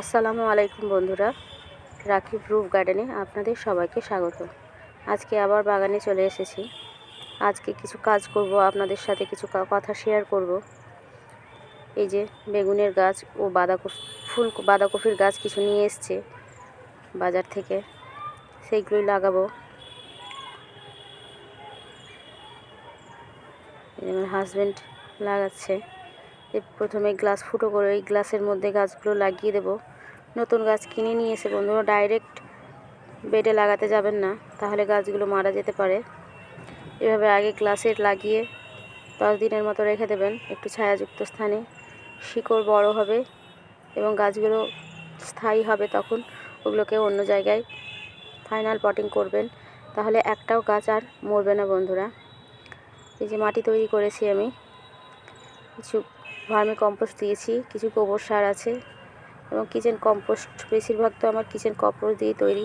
আসসালামু আলাইকুম বন্ধুরা রাকিব রুফ গার্ডেনে আপনাদের সবাইকে স্বাগত। আজকে আবার বাগানে চলে এসেছি। আজকে কিছু কাজ করব, আপনাদের সাথে কিছু কথা শেয়ার করব। এই যে বেগুনের গাছ ও বাঁধাকপি, ফুল বাঁধাকপির গাছ কিছু নিয়ে এসছে বাজার থেকে, সেইগুলোই লাগাবো। এই যে আমার হাজব্যান্ড লাগাচ্ছে। প্রথমে গ্লাস ফুটো করে এই গ্লাসের মধ্যে গাছগুলো লাগিয়ে দেব। নতুন গাছ কিনে নিয়ে এসে বন্ধুরা ডাইরেক্ট বেডে লাগাতে যাবেন না, তাহলে গাছগুলো মারা যেতে পারে। এভাবে আগে গ্লাসে লাগিয়ে দশ দিনের মতো রেখে দেবেন একটু ছায়াযুক্ত স্থানে। শিকড় বড় হবে এবং গাছগুলো স্থায়ী হবে তখন ওগুলোকে অন্য জায়গায় ফাইনাল পটিং করবেন, তাহলে একটাও গাছ আর মরবে না বন্ধুরা। এই যে মাটি তৈরি করেছি আমি। কিছু ভার্মি কম্পোস্ট দিয়েছি, কিছু গোবর সার আছে এবং কিচেন কম্পোস্ট বেশিরভাগ তো আমার কিচেন কম্পোস্ট দিয়ে তৈরি।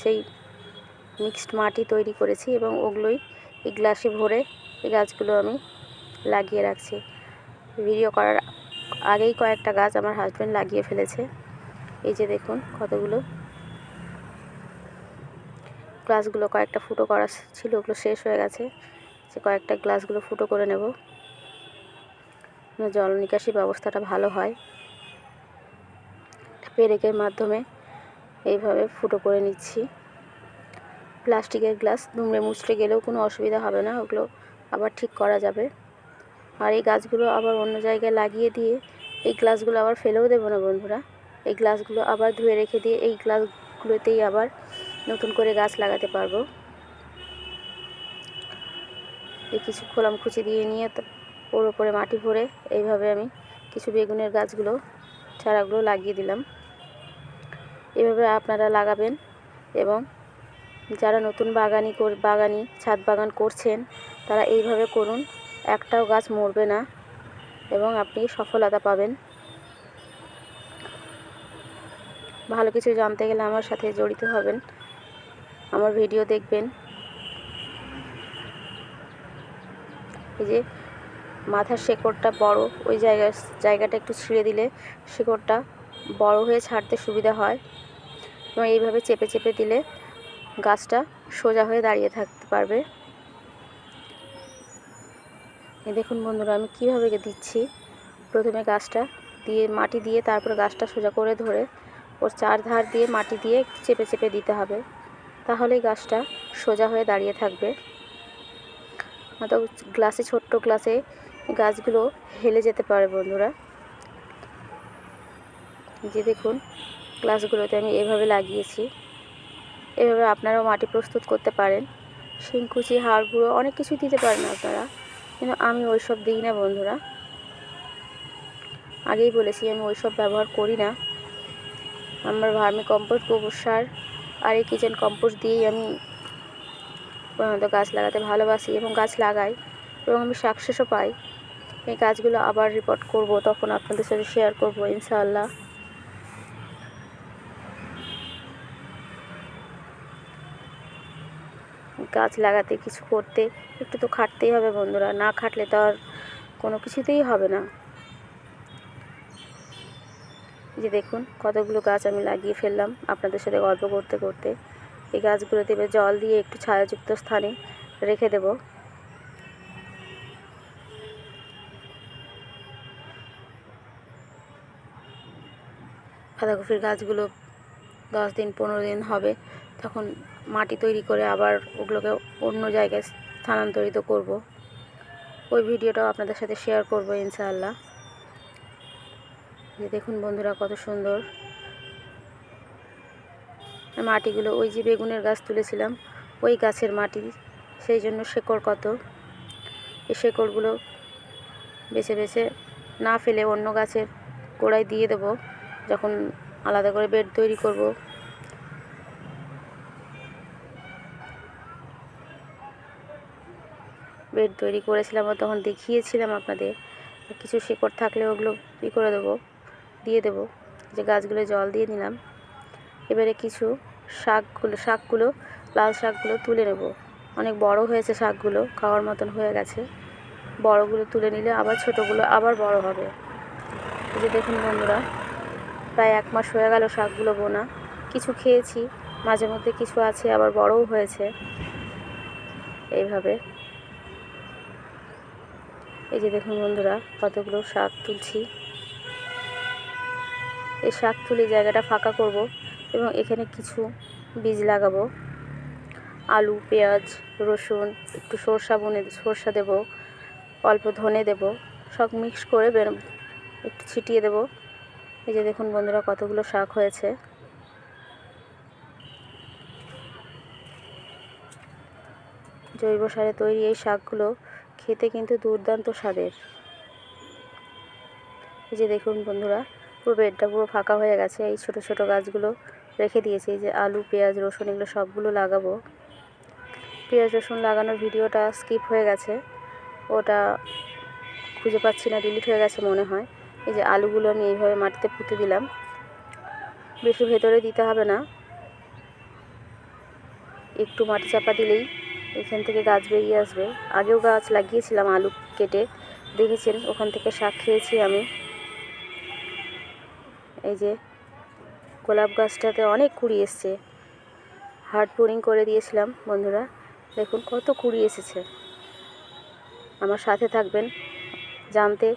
সেই মিক্সড মাটি তৈরি করেছি এবং ওগুলোই এই গ্লাসে ভরে এই গাছগুলো আমি লাগিয়ে রাখছি। ভিডিও করার আগেই কয়েকটা গাছ আমার হাজব্যান্ড লাগিয়ে ফেলেছে। এই যে দেখুন কতগুলো। গ্লাসগুলো কয়েকটা ফুটো করা ছিল, ওগুলো শেষ হয়ে গেছে। যে কয়েকটা গ্লাসগুলো ফুটো করে নেব। জল নিকাশি ব্যবস্থাটা ভালো হয়। পেরেকের মাধ্যমে এইভাবে ফুটো করে নিচ্ছি। প্লাস্টিকের গ্লাস দুমড়ে মুচড়ে গেলেও কোনো অসুবিধা হবে না, ওগুলো আবার ঠিক করা যাবে। আর এই গাছগুলো আবার অন্য জায়গায় লাগিয়ে দিয়ে এই গ্লাসগুলো আবার ফেলেও দেবো না বন্ধুরা। এই গ্লাসগুলো আবার ধুয়ে রেখে দিয়ে এই গ্লাসগুলোতেই আবার নতুন করে গাছ লাগাতে পারব। এই কিছু খোলাম খুচি দিয়ে নিয়ে ওর ওপরে মাটি ভরে এইভাবে আমি কিছু বেগুনের গাছগুলো, চারাগুলো লাগিয়ে দিলাম। এভাবে আপনারা লাগাবেন এবং যারা নতুন বাগানি কর, বাগানি, ছাদ বাগান করছেন, তারা এইভাবে করুন, একটাও গাছ মরবে না এবং আপনি সফলতা পাবেন। ভালো কিছু জানতে গেলে আমার সাথে জড়িত হবেন, আমার ভিডিও দেখবেন। এই যে মাথার শেকড়টা বড়, ওই জায়গা জায়গাটা একটু ছিঁড়ে দিলে শেকড়টা বড় হয়ে ছাড়তে সুবিধা হয়। এবং এইভাবে চেপে চেপে দিলে গাছটা সোজা হয়ে দাঁড়িয়ে থাকতে পারবে। এই দেখুন বন্ধুরা, আমি কীভাবে দিচ্ছি। প্রথমে গাছটা দিয়ে, মাটি দিয়ে, তারপর গাছটা সোজা করে ধরে ওর চার ধার দিয়ে মাটি দিয়ে চেপে চেপে দিতে হবে। তাহলেই গাছটা সোজা হয়ে দাঁড়িয়ে থাকবে। তো গ্লাসে ছোট্ট গ্লাসে গাছগুলো হেলে যেতে পারে বন্ধুরা। যে দেখুন গ্লাসগুলোতে আমি এভাবে লাগিয়েছি। এভাবে আপনারাও মাটি প্রস্তুত করতে পারেন। শিংকুচি হাড় গুঁড়ো অনেক কিছু দিতে পারেন আপনারা, কিন্তু আমি ওইসব দিই না বন্ধুরা। আগেই বলেছি, আমি ওইসব ব্যবহার করি না। আমার ভার্মি কম্পোস্ট, গোবর সার আর এই কিচেন কম্পোস্ট দিয়েই আমি প্রধানত গাছ লাগাতে ভালোবাসি এবং গাছ লাগাই এবং আমি সাকসেসও পাই। এই গাছগুলো আবার রিপোর্ট করব, তখন আপনাদের সাথে শেয়ার করব, ইনশাআল্লাহ। গাছ লাগাতে কিছু করতে, একটু তো খাটতেই হবে বন্ধুরা, না খাটলে তো আর কোনো কিছুতেই হবে না। যে দেখুন, কতগুলো গাছ আমি লাগিয়ে ফেললাম আপনাদের সাথে গল্প করতে করতে। এই গাছগুলোতে এবার জল দিয়ে একটু ছায়াযুক্ত স্থানে রেখে দেব। বাঁধাকপির গাছগুলো দশ দিন, পনেরো দিন হবে, তখন মাটি তৈরি করে আবার ওগুলোকে অন্য জায়গায় স্থানান্তরিত করব। ওই ভিডিওটাও আপনাদের সাথে শেয়ার করব ইনশাআল্লাহ। যে দেখুন বন্ধুরা কত সুন্দর। মাটিগুলো ওই যে বেগুনের গাছ তুলেছিলাম, ওই গাছের মাটি, সেই জন্য শেকড় কত। এই শেকড়গুলো বেছে বেছে না ফেলে অন্য গাছের গোড়ায় দিয়ে দেব। যখন আলাদা করে বেড তৈরি করব। বেড তৈরি করেছিলাম তখন দেখিয়েছিলাম আপনাদের। কিছু শেকড় থাকলে ওগুলো ই করে দেবো? দিয়ে দেবো। যে গাছগুলো জল দিয়ে দিলাম এবারে কিছু শাকগুলো শাকগুলো, লাল শাকগুলো তুলে নেব। অনেক বড় হয়েছে শাকগুলো, খাওয়ার মতন হয়ে গেছে। বড়গুলো তুলে নিলে আবার ছোটোগুলো আবার বড় হবে। এই যে দেখুন বন্ধুরা প্রায় এক মাস হয়ে গেল শাকগুলো বোনা। কিছু খেয়েছি, মাঝে মধ্যে কিছু আছে, আবার বড়ও হয়েছে। এইভাবে। এই যে দেখুন বন্ধুরা, কতগুলো শাক তুলছি। এই শাক তুলে জায়গাটা ফাঁকা করব এবং এখানে কিছু বীজ লাগাবো। আলু, পেঁয়াজ, রসুন, একটু সরষা বনে, সরষা দেবো, অল্প ধনে দেব, সব মিক্স করে বের, একটু ছিটিয়ে দেব। এই যে দেখুন বন্ধুরা কতগুলো শাক হয়েছে। জৈব সারে তৈরি এই শাকগুলো খেতে কিন্তু দুর্দান্ত স্বাদের। এই যে দেখুন বন্ধুরা, পুরো বেডটা পুরো ফাঁকা হয়ে গেছে। এই ছোট ছোট গাছগুলো রেখে দিয়েছি। এই যে আলু, পেঁয়াজ, রসুন এগুলো সবগুলো লাগাবো। পেঁয়াজ, রসুন লাগানোর ভিডিওটা স্কিপ হয়ে গেছে। ওটা খুঁজে পাচ্ছি না, ডিলিট হয়ে গেছে মনে হয়। এই যে আলুগুলো আমি এইভাবে মাটিতে পুঁতে দিলাম। বেশি ভেতরে দিতে হবে না। একটু মাটি চাপা দিলেই এখান থেকে গাছ বেরিয়ে আসবে। আগেও গাছ লাগিয়েছিলাম আলু কেটে। দেখেছেন, ওখান থেকে শাক খেয়েছি আমি। এই যে গোলাপ গাছটাতে অনেক কুড়ি এসছে। হার্ড বোরিং করে দিয়েছিলাম, বন্ধুরা। দেখুন কত কুড়ি এসেছে। আমার সাথে থাকবেন, জানতে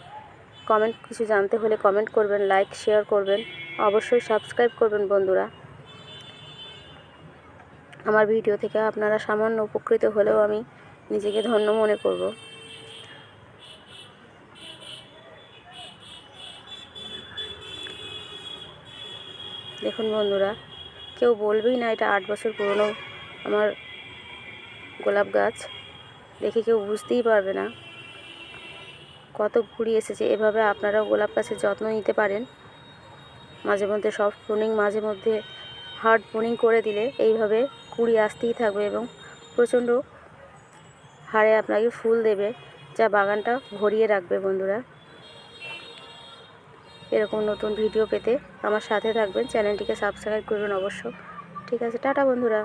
কমেন্ট, কিছু জানতে হলে কমেন্ট করবেন লাইক শেয়ার করবেন। অবশ্যই সাবস্ক্রাইব করবেন বন্ধুরা। আমার ভিডিও থেকে আপনারা সামান্য উপকৃত হলেও আমি নিজেকে ধন্য মনে করব। দেখুন বন্ধুরা, কেউ বলবেই না এটা আট বছর পুরনো আমার গোলাপ গাছ। দেখে কেউ বুঝতেই পারবে না। কত কুড়ি এসেছে, এভাবে আপনারাও গোলাপ গাছের যত্ন নিতে পারেন। মাঝে মধ্যে সফট প্রুনিং মাঝে মধ্যে হার্ড প্রুনিং করে দিলে এইভাবে কুড়ি আসতেই থাকবে এবং প্রচণ্ড হারে আপনাকে ফুল দেবে, যা বাগানটা ভরিয়ে রাখবে বন্ধুরা। এরকম নতুন ভিডিও পেতে আমার সাথে থাকবেন, চ্যানেলটিকে সাবস্ক্রাইব করবেন অবশ্য। ঠিক আছে, টাটা বন্ধুরা।